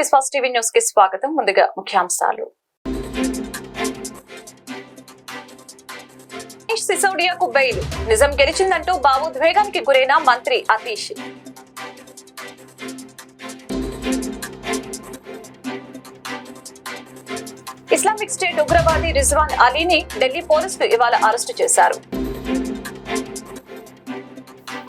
Vishwas TV న్యూస్కి స్వాగతం. ముందుగా ముఖ్యాంశాలు. సిసోడియాకు బెయిల్. నిజం గెలిచిందంటూ భావోద్వేగానికి గురైన మంత్రి అతీష్. ఇస్లామిక్ స్టేట్ ఉగ్రవాది రిజ్వాన్ అలీని ఢిల్లీ పోలీసులు ఇవాళ అరెస్టు చేశారు.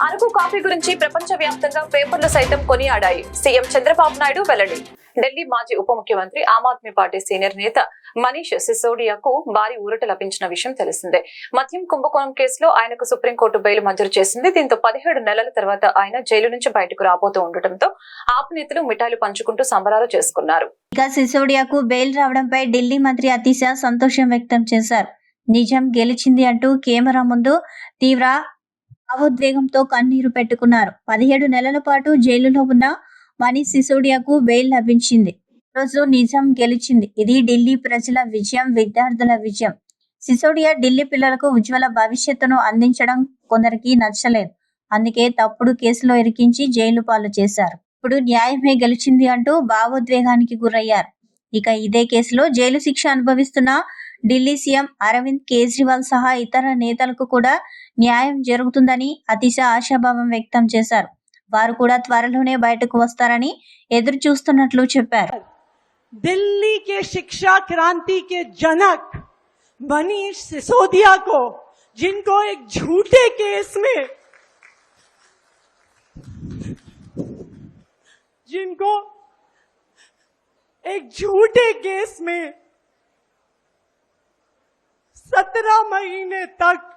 అరకు కాఫీ గురించి ప్రపంచ వ్యాప్తంగా పేపర్లు సైతం కొనియాడాయి. సీఎం చంద్రబాబు నాయుడు వెల్లడి. ఢిల్లీ మాజీ ఉప ముఖ్యమంత్రి ఆమ్ ఆద్మీ పార్టీ సీనియర్ నేత మనీష్ సిసోడియాకు భారీ ఊరట లభించిన విషయం తెలిసిందే. మద్యం కుంభకోణం కేసులో ఆయనకు సుప్రీంకోర్టు బెయిల్ మంజూరు చేసింది. దీంతో పదిహేడు నెలల తర్వాత ఆయన జైలు నుంచి బయటకు రాబోతూ ఉండటంతో ఆప్ నేతలు మిఠాయిలు పంచుకుంటూ సంబరాలు చేసుకున్నారు. ఇక సిసోడియాకు బెయిల్ రావడంపై ఢిల్లీ మంత్రి అతిశ సంతోషం వ్యక్తం చేశారు. నిజం గెలిచింది అంటూ కెమెరా ముందు తీవ్ర భావోద్వేగంతో కన్నీరు పెట్టుకున్నారు. పదిహేడు నెలల పాటు జైలులో ఉన్న మనీష్ సిసోడియాకు బెయిల్ లభించింది. రోజు నిజం గెలిచింది. ఇది ఢిల్లీ ప్రజల విజయం విద్యార్థుల విజయం. సిసోడియా ఢిల్లీ పిల్లలకు ఉజ్వల భవిష్యత్తును అందించడం కొందరికి నచ్చలేదు. అందుకే తప్పుడు కేసులో ఇరికించి జైలు పాలు చేశారు. ఇప్పుడు న్యాయమే గెలిచింది అంటూ భావోద్వేగానికి గురయ్యారు. ఇక ఇదే కేసులో జైలు శిక్ష అనుభవిస్తున్న ఢిల్లీ సీఎం అరవింద్ కేజ్రీవాల్ సహా ఇతర నేతలకు కూడా న్యాయం జరుగుతుందని అతిశ ఆశాభావం వ్యక్తం చేశారు వారు కూడా త్వరలోనే బయటకు వస్తారని ఎదురు చూస్తున్నట్లు చెప్పారు दिल्ली के शिक्षा क्रांति के जनक मनीष सिसोदिया को जिनको एक झूठे केस में जिनको एक झूठे केस में सत्रह महीने तक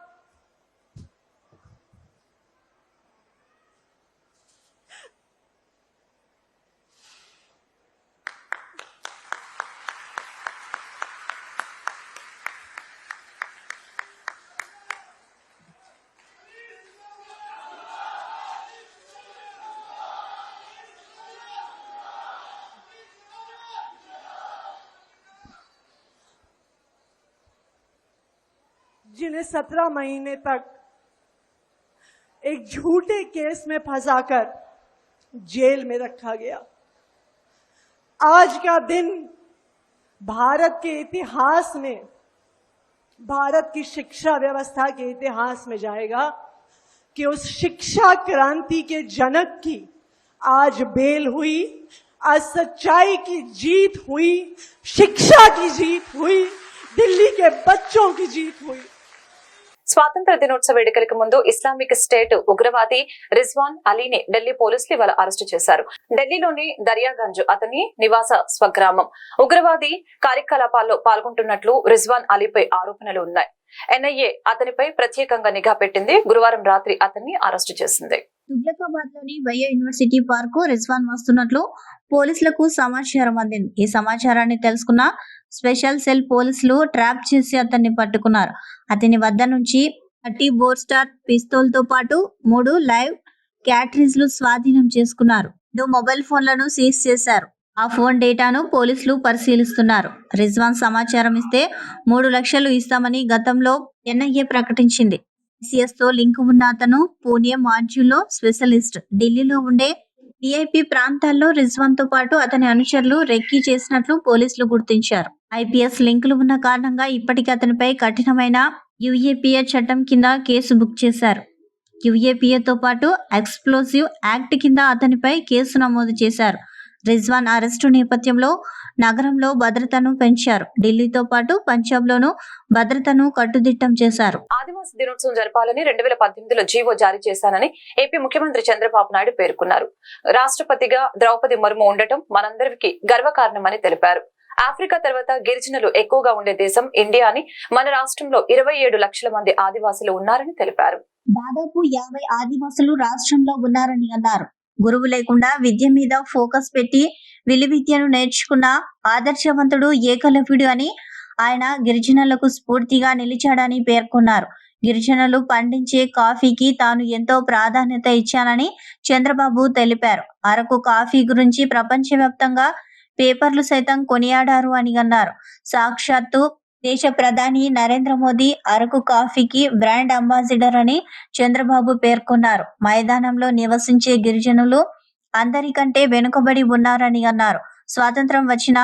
जिन्हें सत्रह महीने तक एक झूठे केस में फंसाकर जेल में रखा गया। आज का दिन भारत के इतिहास में, भारत की शिक्षा व्यवस्था के इतिहास में जाएगा कि उस शिक्षा क्रांति के जनक की आज बेल हुई, आज सच्चाई की जीत हुई, शिक्षा की जीत हुई, दिल्ली के बच्चों की जीत हुई। స్వాతంత్ర దినోత్సవ వేడుకలకు ముందు ఇస్లామిక్ స్టేట్ ఉగ్రవాది రిజ్వాన్ అలీని ఢిల్లీ పోలీసులు ఇవాళ అరెస్టు చేశారు. ఢిల్లీలోని దర్యాగంజ్ అతని నివాస స్వగ్రామం. ఉగ్రవాది కార్యకలాపాల్లో పాల్గొంటున్నట్లు రిజ్వాన్ అలీపై ఆరోపణలు ఉన్నాయి. ఎన్ఐఏ అతనిపై ప్రత్యేకంగా నిఘా పెట్టింది. గురువారం రాత్రి అతన్ని అరెస్టు చేసింది. తుగ్లకాబాద్లోని బయో యూనివర్సిటీ పార్కు రిజ్వాన్ వస్తున్నట్లు పోలీసులకు సమాచారం అందింది. ఈ సమాచారాన్ని తెలుసుకున్న స్పెషల్ సెల్ పోలీసులు ట్రాప్ చేసి అతన్ని పట్టుకున్నారు. అతని వద్ద నుంచి థర్టీ బోర్ స్టార్ పిస్తోల్తో పాటు మూడు లైవ్ క్యాటరీస్లు స్వాధీనం చేసుకున్నారు. రెండు మొబైల్ ఫోన్లను సీజ్ చేశారు. ఆ ఫోన్ డేటాను పోలీసులు పరిశీలిస్తున్నారు. రిజ్వాన్ సమాచారం ఇస్తే మూడు లక్షలు ఇస్తామని గతంలో ఎన్ఐఏ ప్రకటించింది. సిఎస్తో లింక్ ఉన్న అతను పూణే మాడ్యూల్లో స్పెషలిస్ట్. ఢిల్లీలో ఉండే విఐపి ప్రాంతాల్లో రిజ్వాన్తో పాటు అతని అనుచరులు రెక్కీ చేసినట్లు పోలీసులు గుర్తించారు. ఐపీఎస్ లింకులు ఉన్న కారణంగా ఇప్పటికీ అతనిపై కఠినమైన యుఏపీఏ చట్టం కింద కేసు బుక్ చేశారు. యుఏపీఏతో పాటు ఎక్స్ప్లోజివ్ యాక్ట్ కింద అతనిపై కేసు నమోదు చేశారు. రిజ్వాన్ అరెస్టు నేపథ్యంలో నగరంలో భద్రతను పెంచారు. ఢిల్లీతో పాటు పంజాబ్ లోను భద్రతను కట్టుదిట్టం చేశారు. ఆదివాసీ దినోత్సవం జరపాలని రెండు వేల పద్దెనిమిదిలో జీవో జారీ చేశానని ఏపీ ముఖ్యమంత్రి చంద్రబాబు నాయుడు పేర్కొన్నారు. రాష్ట్రపతిగా ద్రౌపది ముర్ము ఉండటం మనందరికీ గర్వకారణమని తెలిపారు. ఆఫ్రికా తర్వాత గిరిజనులు ఎక్కువగా ఉండే దేశం ఇండియా అని మన రాష్ట్రంలో ఇరవై ఏడు లక్షల మంది ఆదివాసులు ఉన్నారని తెలిపారు. దాదాపు యాభై ఆదివాసులు రాష్ట్రంలో ఉన్నారని అన్నారు. గురువు లేకుండా విద్య మీద ఫోకస్ పెట్టి విలు విద్యను నేర్చుకున్న ఆదర్శవంతుడు ఏకలవ్యుడు అని ఆయన గిరిజనులకు స్ఫూర్తిగా నిలిచాడని పేర్కొన్నారు. గిరిజనులు పండించే కాఫీకి తాను ఎంతో ప్రాధాన్యత ఇచ్చానని చంద్రబాబు తెలిపారు. అరకు కాఫీ గురించి ప్రపంచవ్యాప్తంగా పేపర్లు సైతం కొనియాడారు అని అన్నారు. సాక్షాత్తు దేశ ప్రధాని నరేంద్ర మోదీ అరకు కాఫీకి బ్రాండ్ అంబాసిడర్ అని చంద్రబాబు పేర్కొన్నారు. మైదానంలో నివసించే గిరిజనులు అందరికంటే వెనుకబడి ఉన్నారని అన్నారు. స్వాతంత్రం వచ్చిన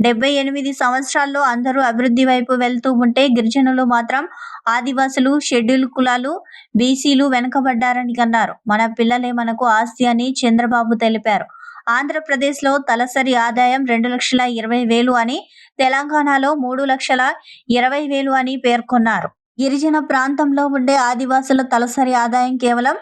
డెబ్బై ఎనిమిది సంవత్సరాల్లో అందరూ అభివృద్ధి వైపు వెళ్తూ ఉంటే గిరిజనులు మాత్రం ఆదివాసులు షెడ్యూల్ కులాలు బీసీలు వెనుకబడ్డారని అన్నారు. మన పిల్లలే మనకు ఆస్తి అని చంద్రబాబు తెలిపారు. ఆంధ్రప్రదేశ్లో తలసరి ఆదాయం రెండు లక్షల ఇరవై వేలు అని తెలంగాణలో మూడు లక్షల ఇరవై వేలు అని పేర్కొన్నారు. గిరిజన ప్రాంతంలో ఉండే ఆదివాసుల తలసరి ఆదాయం కేవలం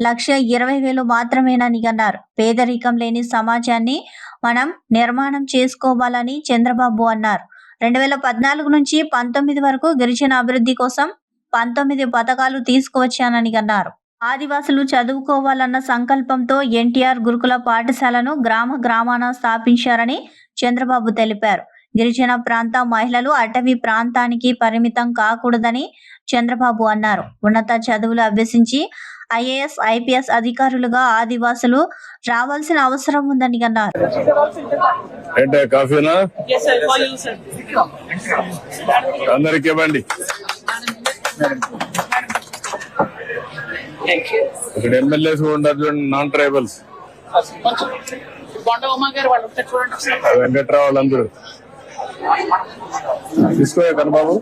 లక్ష ఇరవై వేలు మాత్రమేనని అన్నారు. పేదరికం లేని సమాజాన్ని మనం నిర్మాణం చేసుకోవాలని చంద్రబాబు అన్నారు. రెండు వేల పద్నాలుగు నుంచి పంతొమ్మిది వరకు గిరిజన అభివృద్ధి కోసం పంతొమ్మిది పథకాలు తీసుకువచ్చానని అన్నారు. ఆదివాసులు చదువుకోవాలన్న సంకల్పంతో ఎన్టీఆర్ గురుకుల పాఠశాలను గ్రామ గ్రామాన స్థాపించారని చంద్రబాబు తెలిపారు. గిరిజన ప్రాంత మహిళలు అటవీ ప్రాంతానికి పరిమితం కాకూడదని చంద్రబాబు అన్నారు. ఉన్నత చదువులు అభ్యసించి ఐఏఎస్ ఐపీఎస్ అధికారులుగా ఆదివాసులు రావాల్సిన అవసరం ఉందని అన్నారు. ఏంటే కాఫీనా? Yes, sir. For you, sir. అందరికి ఇక్కడ ఎమ్మెల్యేస్ కూడా ఉన్నారు చూడండి నాన్ ట్రైబల్స్ వెంకట్రావు వాళ్ళందరూ తీసుకో కనబాబు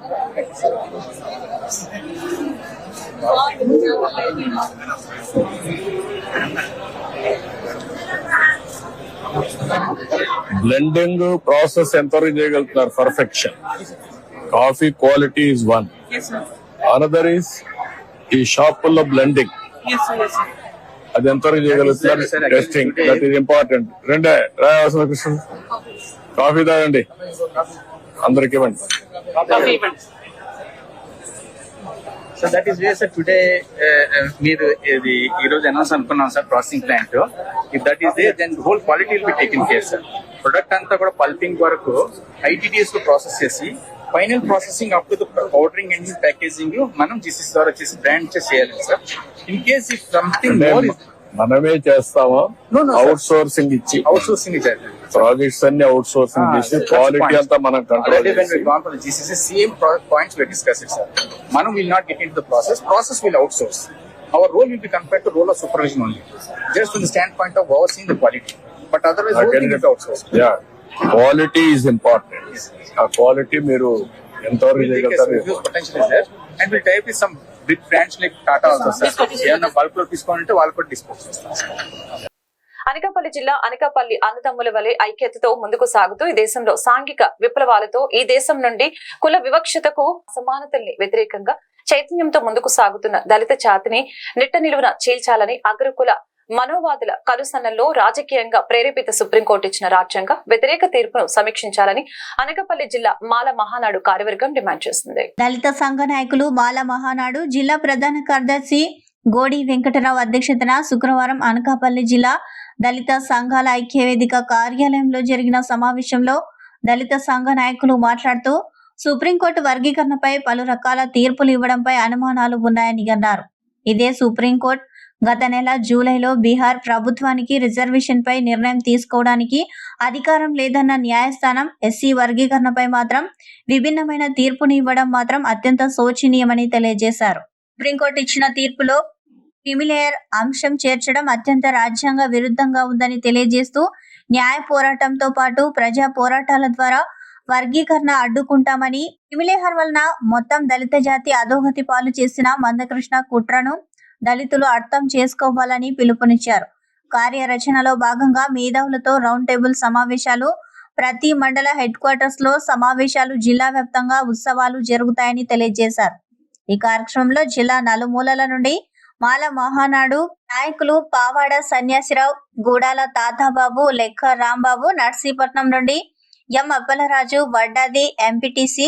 బ్లెండింగ్ ప్రాసెస్ ఎంతవరకు చేయగలుగుతున్నారు? Perfection coffee quality is one. Another is ఈ షాపుల్లో బ్లెండింగ్. అది ఎంతవరకు చేయగలుగుతున్నారు? టెస్టింగ్ దట్ ఈస్ ఇంపార్టెంట్ రెండే. రాయవలసిన కృష్ణ. కాఫీ తాగండి. అందరికి ఇవ్వండి. So that is way sir today uh, మీరు ఇది ఈ రోజు అనౌన్స్ అనుకున్నాం sir processing plant if that is they then whole quality will be taken care sir product అంతా కూడా పల్పింగ్ వరకు ఐటీడీఎస్లో ప్రాసెస్ చేసి final processing up to powdering and packaging మనం జీసీసీ ద్వారా చేసి బ్రాండ్ చేయాలి sir in case if something more మనమే చేస్తామా. అవుట్ సోర్సింగ్ ఇచ్చి అవుట్ సోర్సింగ్ ప్రాజెక్ట్స్ అన్ని అవుట్ సోర్సింగ్ Ah, చేసి క్వాలిటీ. అంతా మనం control gone for the GCC, same pro- points we discussed it, sir. Manu will not get into the process. Process will outsource. Our role will be compared to role of supervision only. Just from the standpoint quality is important ఆ quality మీరు ఎంతవరకు చేయగలుగుతారు. ఏమన్నా బల్క్లో వాళ్ళు కూడా. అనకాపల్లి జిల్లా అనకాపల్లి అన్నదమ్ముల వలె ఐక్యతతో ముందుకు సాగుతూ ఈ దేశంలో సాంఘిక విప్లవాలతో ఈ దేశం నుండి కుల వివక్షతకు అసమానతల్ని వ్యతిరేకంగా చైతన్యంతో ముందుకు సాగుతున్న దళిత జాతిని నిట్ట నిలువున చీల్చాలని అగ్రకుల మనోవాదుల కలుసన్నల్లో రాజకీయంగా ప్రేరేపిత సుప్రీంకోర్టు ఇచ్చిన రాజ్యాంగ వ్యతిరేక తీర్పును సమీక్షించాలని అనకాపల్లి జిల్లా మాల మహానాడు కార్యవర్గం డిమాండ్ చేస్తుంది దళిత సంఘ నాయకులు మాల మహానాడు జిల్లా ప్రధాన కార్యదర్శి గోడి వెంకటరావు అధ్యక్షతన శుక్రవారం అనకాపల్లి జిల్లా దళిత సంఘాల ఐక్యవేదిక కార్యాలయంలో జరిగిన సమావేశంలో దళిత సంఘ నాయకులు మాట్లాడుతూ సుప్రీంకోర్టు వర్గీకరణపై పలు రకాల తీర్పులు ఇవ్వడంపై అనుమానాలు ఉన్నాయని అన్నారు. ఇదే సుప్రీంకోర్టు గత నెల జూలైలో బీహార్ ప్రభుత్వానికి రిజర్వేషన్ పై నిర్ణయం తీసుకోవడానికి అధికారం లేదన్న న్యాయస్థానం ఎస్సీ వర్గీకరణపై మాత్రం విభిన్నమైన తీర్పుని ఇవ్వడం మాత్రం అత్యంత శోచనీయమని తెలియజేశారు. సుప్రీంకోర్టు ఇచ్చిన తీర్పులో క్రిమిలేయర్ అంశం చేర్చడం అత్యంత రాజ్యాంగ విరుద్ధంగా ఉందని తెలియజేస్తూ న్యాయ పోరాటంతో పాటు ప్రజా పోరాటాల ద్వారా వర్గీకరణ అడ్డుకుంటామని క్రిమిలేహర్ వలన మొత్తం దళిత జాతి అధోగతి పాలు చేసిన మందకృష్ణ కుట్రను దళితులు అర్థం చేసుకోవాలని పిలుపునిచ్చారు. కార్యరచనలో భాగంగా మేధావులతో రౌండ్ టేబుల్ సమావేశాలు ప్రతి మండల హెడ్ క్వార్టర్స్లో సమావేశాలు జిల్లా వ్యాప్తంగా ఉత్సవాలు జరుగుతాయని తెలియజేశారు. ఈ కార్యక్రమంలో జిల్లా నలుమూలల నుండి మాల మహానాడు నాయకులు పావాడ సన్యాసిరావు గూడాల తాతాబాబు లెక్క రాంబాబు నర్సీపట్నం నుండి ఎం అప్పలరాజు వడ్డాది ఎంపీటీసీ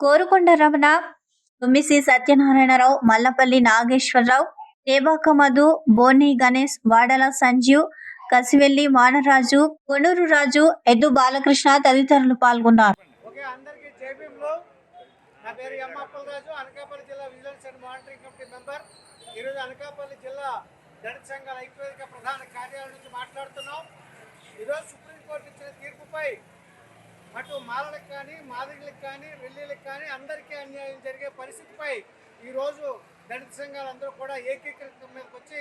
కోరుకొండ రమణ తుమ్మిసి సత్యనారాయణరావు మల్లపల్లి నాగేశ్వరరావు దేబాక మధు బోని గణేష్ వాడల సంజీవ్ కసివెల్లి మానరాజు కొనూరు రాజు ఎద్దు బాలకృష్ణ తదితరులు పాల్గొన్నారు. ఓకే అందరికీ జేబీఎంలో నా పేరు ఎం అనకాపల్లి జిల్లా vigilance and monitoring committee member. ఈరోజు అనకాపల్లి జిల్లా దళిత సంఘాల ఐక్యవేదిక ప్రధాన కార్యాలయం నుంచి మాట్లాడుతున్నాం. ఈరోజు సుప్రీంకోర్టు ఇచ్చిన తీర్పుపై అటు మాలలకు కానీ మాదిగలకు కానీ రెల్లీలకు కానీ అందరికీ అన్యాయం జరిగే పరిస్థితిపై ఈరోజు దళిత సంఘాలు అందరూ కూడా ఏకీకృతం మీదకి వచ్చి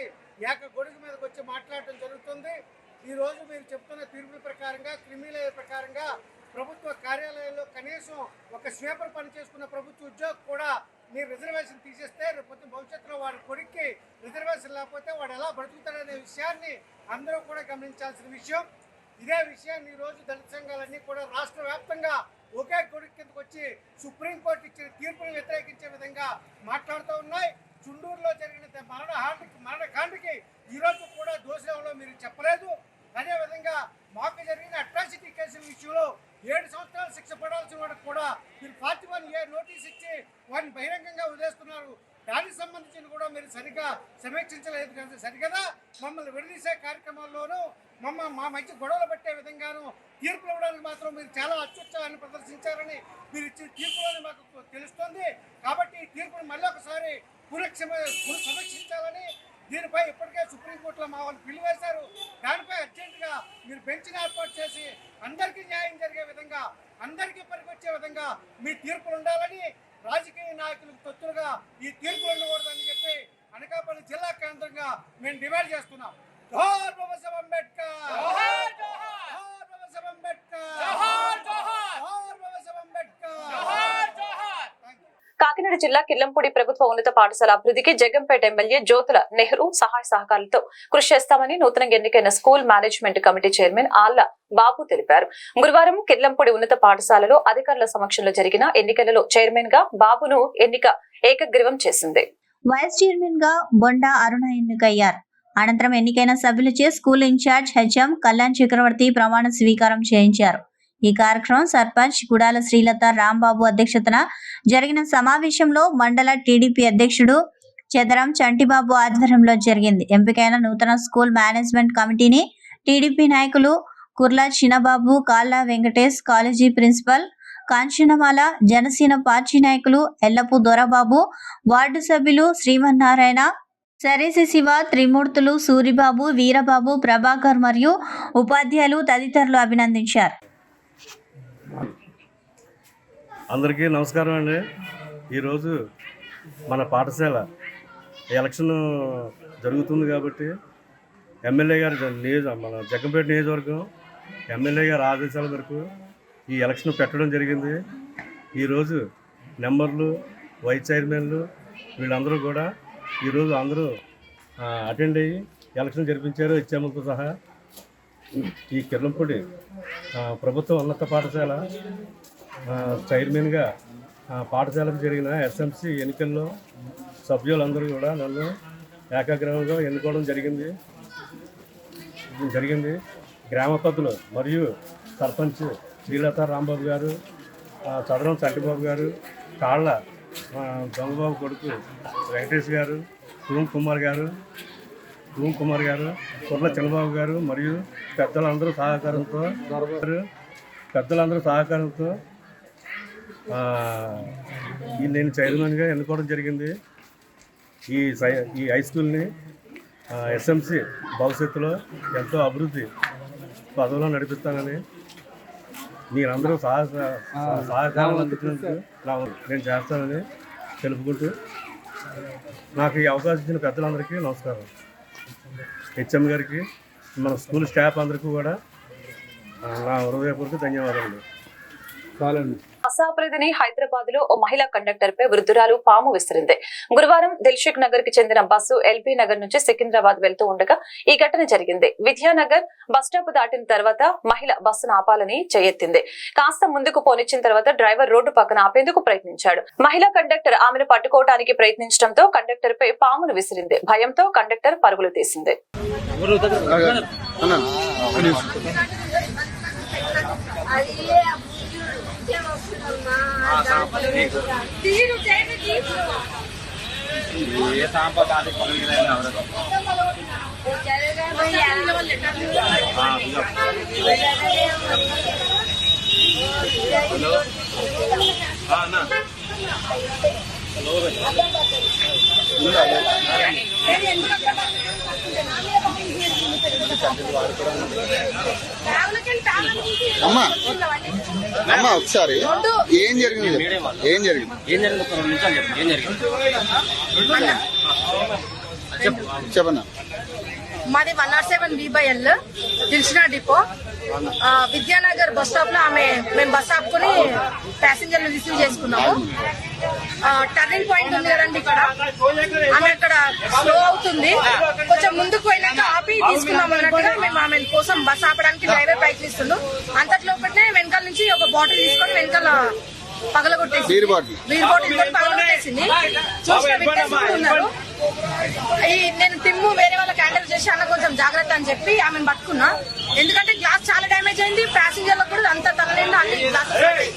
ఏక గొడుగు మీదకి వచ్చి మాట్లాడటం జరుగుతుంది. ఈరోజు మీరు చెప్తున్న తీర్పుల ప్రకారంగా క్రిమినల్ ప్రకారంగా ప్రభుత్వ కార్యాలయాల్లో కనీసం ఒక స్వీపర్ పని చేసుకున్న ప్రభుత్వ ఉద్యోగి కూడా మీరు రిజర్వేషన్ తీసేస్తే రేపు భవిష్యత్తులో వాడి కొడుక్కి రిజర్వేషన్ లేకపోతే వాడు ఎలా బ్రతుకుతాడనే విషయాన్ని అందరూ కూడా గమనించాల్సిన విషయం. ఇదే విషయాన్ని ఈరోజు దళిత సంఘాలన్నీ కూడా రాష్ట్ర వ్యాప్తంగా ఒకే కొడుకు కిందకు వచ్చి సుప్రీంకోర్టు ఇచ్చిన తీర్పును వ్యతిరేకించే విధంగా మాట్లాడుతూ ఉన్నాయి. చుండూరులో జరిగిన ద- మరణ ఈరోజు కూడా దోషంలో మీరు చెప్పలేదు. అదే విధంగా మాకు జరిగిన అట్రాసిటీ కేసుల విషయంలో ఏడు సంవత్సరాలు శిక్ష పడాల్సిన వాడికి కూడా మీరు ఫార్టీ వన్ ఏ నోటీస్ ఇచ్చి వారిని బహిరంగంగా వదిలేస్తున్నారు? దానికి సంబంధించిన కూడా మీరు సరిగ్గా సమీక్షించలేదు కదా. సరిగదా? మమ్మల్ని విడదీసే కార్యక్రమాల్లోనూ మమ్మ మా మధ్య గొడవలు పెట్టే విధంగాను తీర్పులు ఇవ్వడానికి మాత్రం మీరు చాలా అత్యుత్సాహాన్ని ప్రదర్శించారని మీరు ఇచ్చిన తీర్పులోని మాకు తెలుస్తుంది. కాబట్టి ఈ తీర్పును మళ్ళీ ఒకసారి పునఃక్షమ సమీక్షించాలని దీనిపై ఇప్పటికే సుప్రీంకోర్టులో మా వాళ్ళు పిలివేశారు. దానిపై అర్జెంటుగా మీరు బెంచ్ని ఏర్పాటు చేసి అందరికీ న్యాయం జరిగే విధంగా అందరికీ పనికొచ్చే విధంగా మీ తీర్పులు ఉండాలని రాజకీయ నాయకులకు తొత్తులుగా ఈ తీర్పులు ఉండకూడదని చెప్పి అనకాపల్లి జిల్లా కేంద్రంగా మేము డిమాండ్ చేస్తున్నాం. జోహార్ అంబేద్కర్! జోహార్ అంబేద్కర్ జోహార్ బాబాసాహెబ్ అంబేద్కర్ థ్యాంక్ యూ కాకినాడ జిల్లా కిల్లంపూడి ప్రభుత్వ ఉన్నత పాఠశాల అభివృద్ధికి జగంపేట ఎమ్మెల్యే జ్యోతుల నెహ్రూ సహాయ సహకారాలతో కృషి చేస్తామని నూతనంగా ఎన్నికైన స్కూల్ మేనేజ్మెంట్ కమిటీ చైర్మన్ ఆళ్ళ బాబు తెలిపారు. గురువారం కిల్లంపూడి ఉన్నత పాఠశాలలో అధికారుల సమక్షంలో జరిగిన ఎన్నికలలో చైర్మన్గా బాబును ఎన్నిక ఏకగ్రీవం చేసింది. వైస్ చైర్మన్గా బొండా అరుణ ఎన్నికయ్యారు. అనంతరం ఎన్నికైన సభ్యులచే school incharge HM Kalyan Chakravarthi ప్రమాణ స్వీకారం చేయించారు. ఈ కార్యక్రమం సర్పంచ్ గుడాల శ్రీలత రాంబాబు అధ్యక్షతన జరిగిన సమావేశంలో మండల టీడీపీ అధ్యక్షుడు చెదరం చంటిబాబు ఆధ్వర్యంలో జరిగింది. ఎంపికైన నూతన స్కూల్ మేనేజ్మెంట్ కమిటీని టీడీపీ నాయకులు Kurla Chinnababu Kalla Venkatesh college principal Kanchanamala Janasena party నాయకులు ఎల్లపు దొరబాబు వార్డు సభ్యులు శ్రీమన్నారాయణ సరేసి శివ త్రిమూర్తులు సూరిబాబు వీరబాబు ప్రభాకర్ మరియు ఉపాధ్యాయులు తదితరులు అభినందించారు. అందరికీ నమస్కారం అండి. ఈరోజు మన పాఠశాల ఎలక్షన్ జరుగుతుంది కాబట్టి ఎమ్మెల్యే గారి నియోజ మన జగ్గంపేట నియోజకవర్గం ఎమ్మెల్యే గారి ఆదేశాల మేరకు ఈ ఎలక్షన్ పెట్టడం జరిగింది. ఈరోజు నెంబర్లు వైస్ చైర్మన్లు వీళ్ళందరూ కూడా ఈరోజు అందరూ అటెండ్ అయ్యి ఎలక్షన్ జరిపించారు. ఇచ్చాములతో సహా ఈ కిర్లంపూడి ప్రభుత్వ ఉన్నత పాఠశాల చైర్మన్గా ఆ, పాఠశాలకు జరిగిన ఎస్ఎంసి ఎన్నికల్లో సభ్యులందరూ కూడా నన్ను ఏకాగ్రహంగా ఎన్నుకోవడం జరిగింది. జరిగింది. గ్రామ పెద్దలు మరియు సర్పంచ్ శ్రీలత రాంబాబు గారు చదరం చంటిబాబు గారు కాళ్ళ దొంగబాబు కొడుకు వెంకటేష్ గారు తూమ్ కుమార్ గారు తూమ్ కుమార్ గారు కుర్ల చంద్రబాబు గారు మరియు పెద్దలందరూ సహకారంతో పెద్దలందరూ సహకారంతో నేను చైర్మన్గా ఎన్నుకోవడం జరిగింది. ఈ సై ఈ హై స్కూల్ని ఎస్ఎంసి భవిష్యత్తులో ఎంతో అభివృద్ధి పదవిలో నడిపిస్తానని మీరందరూ సహ సహ- సహకారం అందించినందుకు నేను చేస్తానని తెలుపుకుంటూ నాకు ఈ అవకాశం ఇచ్చిన పెద్దలందరికీ నమస్కారం. హెచ్ఎం గారికి మన స్కూల్ స్టాఫ్ అందరికీ కూడా నా హృదయపూర్వక ధన్యవాదాలు. అసాప్రదిని హైదరాబాద్లో ఓ మహిళా కండక్టర్ పై వృద్ధురాలు పాము విసిరింది. గురువారం దిల్షుక్ నగర్కి చెందిన బస్సు ఎల్బీ నగర్ నుంచి సికింద్రాబాద్ వెళ్తూ ఉండగా ఈ ఘటన జరిగింది. విద్యానగర్ బస్ స్టాప్ దాటిన తర్వాత మహిళ బస్సును ఆపాలని చేయెత్తింది కాస్త ముందుకు పోనిచ్చిన తర్వాత డ్రైవర్ రోడ్డు పక్కన ఆపేందుకు ప్రయత్నించాడు. మహిళా కండక్టర్ ఆమెను పట్టుకోవడానికి ప్రయత్నించడంతో కండక్టర్ పై పామును విసిరింది. భయంతో కండక్టర్ పరుగులు తీసింది. ये सांप बता दे पकड़ के रहना औरत हेलो हाँ। ना हेलो भाई అమ్మా. అమ్మా ఒకసారి. ఏం జరిగింది. ఏం జరిగింది? ఏం జరిగింది ఒక రెండు నిమిషాలు చెప్పు. ఏం జరిగింది? చెప్పన్నా. మాది వన్ నాట్ సెవెన్ బీబైఎల్ దిల్షినా డిపో. విద్యానగర్ బస్ స్టాప్లో ఆమె మేము బస్ ఆపుకుని ప్యాసింజర్లు రిసీవ్ చేసుకున్నాము. ఆ, టర్నింగ్ పాయింట్ ఉంది కదండి ఇక్కడ. ఆమె అక్కడ స్లో అవుతుంది. కొంచెం ముందుకు పోయినాక ఆపి తీసుకున్నాం అన్నట్టుగా మేము ఆమె కోసం బస్ ఆపడానికి డ్రైవర్ ప్రయత్నిస్తుండు. అంతట్లోపట్నే వెనకాల నుంచి ఒక బాటిల్ తీసుకొని వెనకాల పగలగొట్టేసి బీర్ బాటిల్. పగలగొట్టేసింది. చూసిన విట్నెస్ ఉన్నారు. ఈ నేను తిమ్ము వేరే వాళ్ళకి హ్యాండిల్ చేసి అన్న కొంచెం జాగ్రత్త అని చెప్పి ఆమెను పట్టుకున్నా. ఎందుకంటే గ్లాస్ చాలా డ్యామేజ్ అయింది. ప్యాసింజర్లకు కూడా అంత తలనిండా అన్ని గ్లాసెస్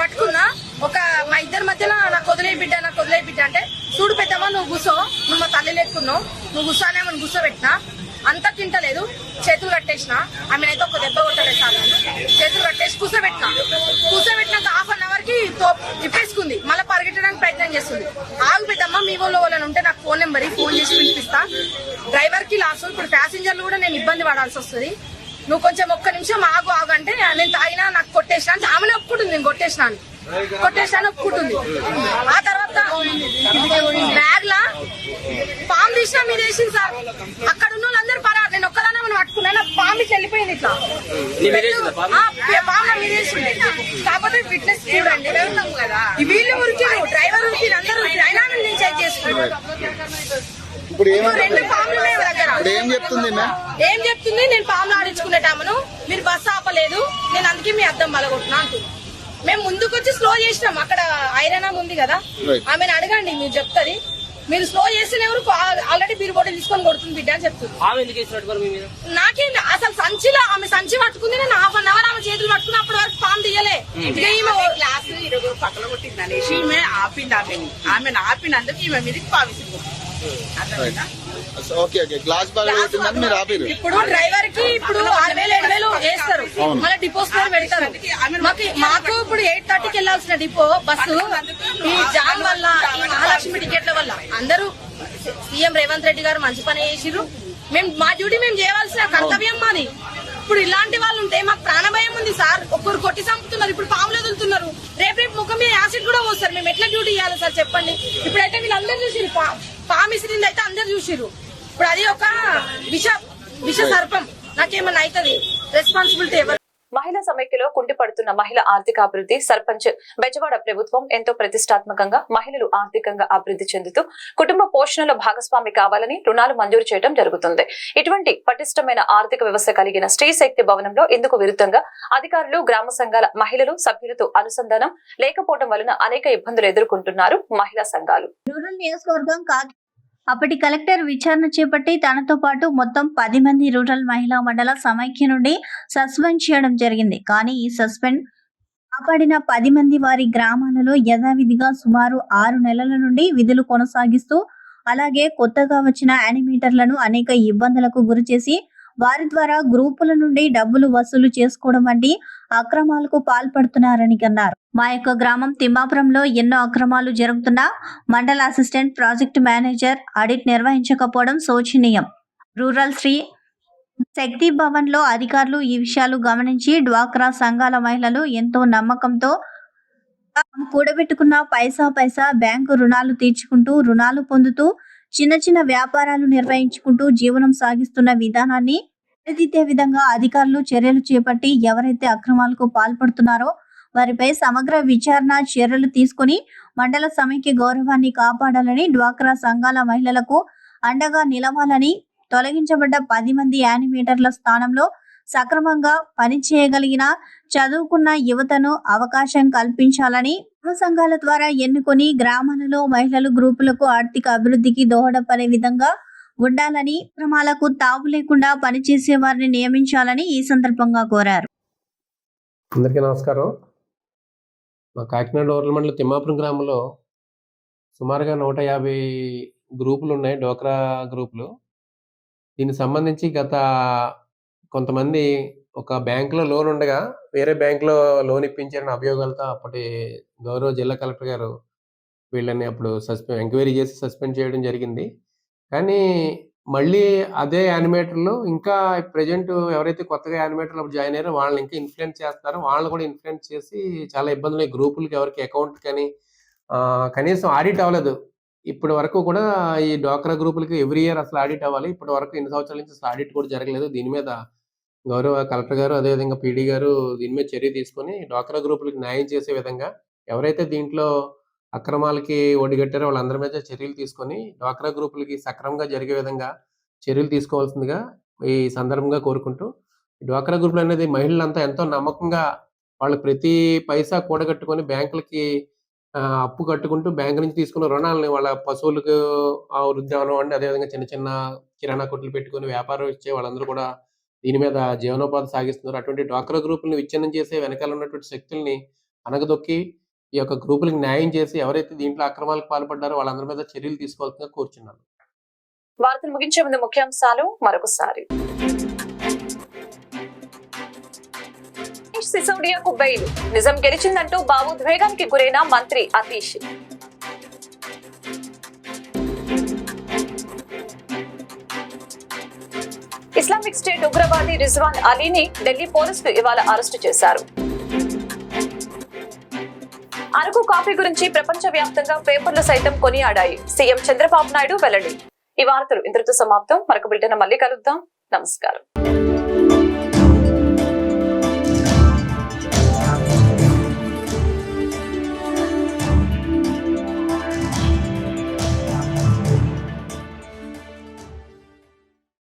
పట్టుకున్నా ఒక మా ఇద్దరి మధ్యన నాకు వదిలే బిడ్డ నాకు వదిలే బిడ్డ అంటే చూడు పెద్దమ్మ నువ్వు కూసో నువ్వు మా తల్లి లేకున్నావు నువ్వు గుస్సానే మనం గుస్సోబెట్టినా అంతా తింటలేదు. చేతులు కట్టేసిన. ఆమెనైతే ఒక దెబ్బ కొట్టలేదు సార్ చేతులు కట్టేసి కూసోబెట్టినా. కూసోబెట్టినాక హాఫ్ అన్ అవర్కి తిప్పేసుకుంది. మళ్ళీ పరిగెట్టడానికి ప్రయత్నం చేస్తుంది. ఆగు పెద్దమ్మ మీ వాళ్ళు వాళ్ళని ఉంటే నాకు ఫోన్ నెంబర్ ఫోన్ చేసి పిలిపిస్తా. డ్రైవర్కి లాస్ ఇప్పుడు ప్యాసింజర్లు కూడా నేను ఇబ్బంది పడాల్సి వస్తుంది. నువ్వు కొంచెం ఒక్క నిమిషం ఆగు ఆగు అంటే నేను తాగినా నాకు కొట్టేసిన అంటే ఆమెనే ఒప్పుకుంటుంది నేను కొట్టేసినాను. కొట్టేసినాను ఒప్పుకుంటుంది. ఆ తర్వాత బ్యాగ్ లా పాము తీసినా మీద వేసింది సార్. అక్కడ ఉన్న వాళ్ళందరూ పరారు నేను ఒక్కదానే మనం పట్టుకున్నా నా పాము ఇట్లా వెళ్ళిపోయింది ఇట్లా. పాము? మీద వేసింది. కాకపోతే ఫిట్నెస్ చూడండి. వీళ్ళు ఉరికిరు డ్రైవర్ ఉరికిరు అందరూ ఉరికిరు. అయినా నేను చెక్ చేసుకున్నాను ఇప్పుడు ఇప్పుడు ఏం చెప్తుంది ఏం చెప్తుంది? నేను పాములు ఆడించుకునేటామను. మీరు బస్సు ఆపలేదు. నేను అందుకే మీ అద్దం బలగొట్టినా అంటుంది మేము ముందుకు వచ్చి స్లో చేసినాం. అక్కడ ఐరన్ ఆమె ఉంది కదా. ఆమెను అడగండి మీరు చెప్తాది. మీరు స్లో చేసిన ఎవరు ఆల్రెడీ బీర్ బాటిల్ తీసుకొని కొడుతుంది బిడ్డ అని చెప్తుంది. ఆమె ఎందుకు వేసినట్టు మరి మీ మీద? నాకేం అసలు సంచిలో ఆమె సంచి పట్టుకుంది నేను హాఫ్ అన్ అవర్ ఆమె చేతులు పట్టుకుని అప్పటి వరకు పాము తీయలే. ఈమె గ్లాస్ ఇరవై పక్కన కొట్టింది అనేసి ఈమె ఆపింది ఆమెని. ఆమెను ఆపినందుకు ఈమె మీదకి పావిసింది ఓకే ఓకే గ్లాస్ బాగా కొట్టిందని మీరు ఆపిరు. ఇప్పుడు డ్రైవర్కి ఇప్పుడు ఆరు వేలు ఏడు వేలు వేస్తారు. మళ్ళీ డిపోస్ పేరు పెడతారు. మాకు మాకు ఇప్పుడు ఎయిట్ థర్టీకి వెళ్ళాల్సిన డిపో బస్సు ఈ జామ్ వల్ల ఈ మహాలక్ష్మి టికెట్ల వల్ల అందరూ సీఎం రేవంత్ రెడ్డి గారు మంచి పని చేసిర్రు. మేము మా డ్యూటీ మేము చేయవలసిన కర్తవ్యం మాది. ఇప్పుడు ఇలాంటి వాళ్ళు ఉంటే మాకు ప్రాణభయం ఉంది సార్. ఒక్కరు కొట్టి చంపుతున్నారు. ఇప్పుడు పాములు వదులుతున్నారు రేపు రేపు ముఖం మీద యాసిడ్ కూడా పోస్తారు. మేము ఎట్లా డ్యూటీ చేయాలి సార్ చెప్పండి. ఇప్పుడైతే వీళ్ళందరూ చూసిరు ఇసిరింది అయితే అందరు చూసిరు ఇప్పుడు అది ఒక విష విష సర్పం. నాకేమన్నా అవుతుంది రెస్పాన్సిబిలిటీ ఎవరు? మహిళా సమైక్యలో కుంటిపడుతున్న మహిళా ఆర్థికాభివృద్ధి సర్పంచ్ బెజవాడ ప్రభుత్వం ఎంతో ప్రతిష్టాత్మకంగా మహిళలు ఆర్థికంగా అభివృద్ధి చెందుతూ కుటుంబ పోషణలో భాగస్వామి కావాలని రుణాలు మంజూరు చేయడం జరుగుతుంది. ఇటువంటి పటిష్టమైన ఆర్థిక వ్యవస్థ కలిగిన స్త్రీ శక్తి భవనంలో ఇందుకు విరుద్ధంగా అధికారులు గ్రామ సంఘాల మహిళలు సభ్యులతో అనుసంధానం లేకపోవడం వలన అనేక ఇబ్బందులు ఎదుర్కొంటున్నారు మహిళా సంఘాలు. రూరల్ నియోజకవర్గం కాకి అప్పటి కలెక్టర్ విచారణ చేపట్టి తనతో పాటు మొత్తం పది మంది రూరల్ మహిళా మండల సమైక్య నుండి సస్పెండ్ చేయడం జరిగింది. కానీ ఈ సస్పెండ్ కాపాడిన పది మంది వారి గ్రామాలలో యథావిధిగా సుమారు ఆరు నెలల నుండి విధులు కొనసాగిస్తూ అలాగే కొత్తగా వచ్చిన యానిమేటర్లను అనేక ఇబ్బందులకు గురిచేసి వారి ద్వారా గ్రూపుల నుండి డబ్బులు వసూలు చేసుకోవడం వంటి అక్రమాలకు పాల్పడుతున్నారని అన్నారు. మా యొక్క గ్రామం తిమ్మాపురంలో ఎన్నో అక్రమాలు జరుగుతున్నా మండల అసిస్టెంట్ ప్రాజెక్ట్ మేనేజర్ ఆడిట్ నిర్వహించకపోవడం శోచనీయం. రూరల్ శ్రీ శక్తి భవన్లో అధికారులు ఈ విషయాలు గమనించి డ్వాక్రా సంఘాల మహిళలు ఎంతో నమ్మకంతో కూడబెట్టుకున్న పైసా పైసా బ్యాంకు రుణాలు తీర్చుకుంటూ రుణాలు పొందుతూ చిన్న చిన్న వ్యాపారాలు నిర్వహించుకుంటూ జీవనం సాగిస్తున్న విధానాన్ని సరిదిద్దే విధంగా అధికారులు చర్యలు చేపట్టి ఎవరైతే అక్రమాలకు పాల్పడుతున్నారో వారిపై సమగ్ర విచారణ చర్యలు తీసుకొని మండల సమైక్య గౌరవాన్ని కాపాడాలని డ్వాక్రా సంఘాల మహిళలకు అండగా నిలవాలని తొలగించబడ్డ పది మంది యానిమేటర్ల స్థానంలో సక్రమంగా పనిచేయగలిగిన చదువుకున్న యువతను అవకాశం కల్పించాలని సంఘాల ద్వారా ఎన్నుకొని గ్రామాలలో మహిళలు గ్రూపులకు ఆర్థిక అభివృద్ధికి దోహదపడే విధంగా ఉండాలని ప్రమాలకు తావు లేకుండా పనిచేసే వారిని నియమించాలని ఈ సందర్భంగా కోరారు. అందరికీ నమస్కారం. మా కాకినాడ ఓర్ల మండలం తిమ్మాపురం గ్రామంలో సుమారుగా నూట యాభై గ్రూపులు ఉన్నాయి డోక్రా గ్రూపులు. దీనికి సంబంధించి గత కొంతమంది ఒక బ్యాంకులో లోన్ ఉండగా వేరే బ్యాంకులో లోన్ ఇప్పించారని అభియోగాలతో అప్పటి గౌరవ జిల్లా కలెక్టర్ గారు వీళ్ళని అప్పుడు సస్పెండ్ ఎంక్వైరీ చేసి సస్పెండ్ చేయడం జరిగింది. కానీ మళ్ళీ అదే యానిమేటర్లు ఇంకా ప్రజెంట్ ఎవరైతే కొత్తగా యానిమేటర్లు అప్పుడు జాయిన్ అయ్యారో వాళ్ళని ఇంకా ఇన్ఫ్లుయెన్స్ చేస్తారు వాళ్ళని కూడా ఇన్ఫ్లుయెన్స్ చేసి చాలా ఇబ్బందులు గ్రూపులకి ఎవరికి అకౌంట్ కానీ కనీసం ఆడిట్ అవ్వలేదు. ఇప్పటి వరకు కూడా ఈ డ్వాక్రా గ్రూపులకి ఎవ్రీ ఇయర్ అసలు ఆడిట్ అవ్వాలి. ఇప్పటి వరకు ఎన్ని సంవత్సరాల నుంచి అసలు ఆడిట్ కూడా జరగలేదు. దీని మీద గౌరవ కలెక్టర్ గారు అదేవిధంగా పీడీ గారు దీని మీద చర్య తీసుకొని డ్వాక్రా గ్రూపులకు న్యాయం చేసే విధంగా ఎవరైతే దీంట్లో అక్రమాలకి ఒడిగట్టారో వాళ్ళందరి మీద చర్యలు తీసుకొని డ్వాక్రా గ్రూపులకి సక్రమంగా జరిగే విధంగా చర్యలు తీసుకోవాల్సిందిగా ఈ సందర్భంగా కోరుకుంటూ డ్వాక్రా గ్రూపులు అనేది మహిళలంతా ఎంతో నమ్మకంగా వాళ్ళు ప్రతి పైసా కూడగట్టుకొని బ్యాంకులకి అప్పు కట్టుకుంటూ బ్యాంక్ నుంచి తీసుకున్న రుణాలని వాళ్ళ పశువులకు వృద్ధి వృద్ధావనం అండి అదేవిధంగా చిన్న చిన్న కిరాణా కొట్లు పెట్టుకొని వ్యాపారం ఇచ్చే వాళ్ళందరూ కూడా దీని మీద జీవనోపాధి సాగిస్తున్నారు. అటువంటి డ్వాక్రా గ్రూపులను విచ్ఛిన్నం చేసే వెనకాల ఉన్నటువంటి శక్తుల్ని అనగదొక్కి ఈ యొక్క గ్రూపులకు న్యాయం చేసి ఎవరైతే దీంట్లో అక్రమాలకు పాల్పడ్డారో వాళ్ళందరి మీద చర్యలు తీసుకోవాల్సిందిగా కోరుచున్నాను. వార్తలు ముగించే ముందు ముఖ్యాంశాలు మరొకసారి. సిసోడియాకు బెయిల్. నిజం గెలిచిందంటూ భావోద్వేగానికి గురైన మంత్రి అతీష్. ఇస్లామిక్ స్టేట్ ఉగ్రవాది రిజ్వాన్ అలీని ఢిల్లీ పోలీసులు ఇవాళ అరెస్టు చేశారు. అరకు కాఫీ గురించి ప్రపంచ వ్యాప్తంగా పేపర్లు సైతం కొనియాడాయి. సీఎం చంద్రబాబు నాయుడు వెల్లడి. ఈ వార్తలు ఇంతటితో సమాప్తం. మరొక బిల్టన మళ్ళీ కలుద్దాం. నమస్కారం.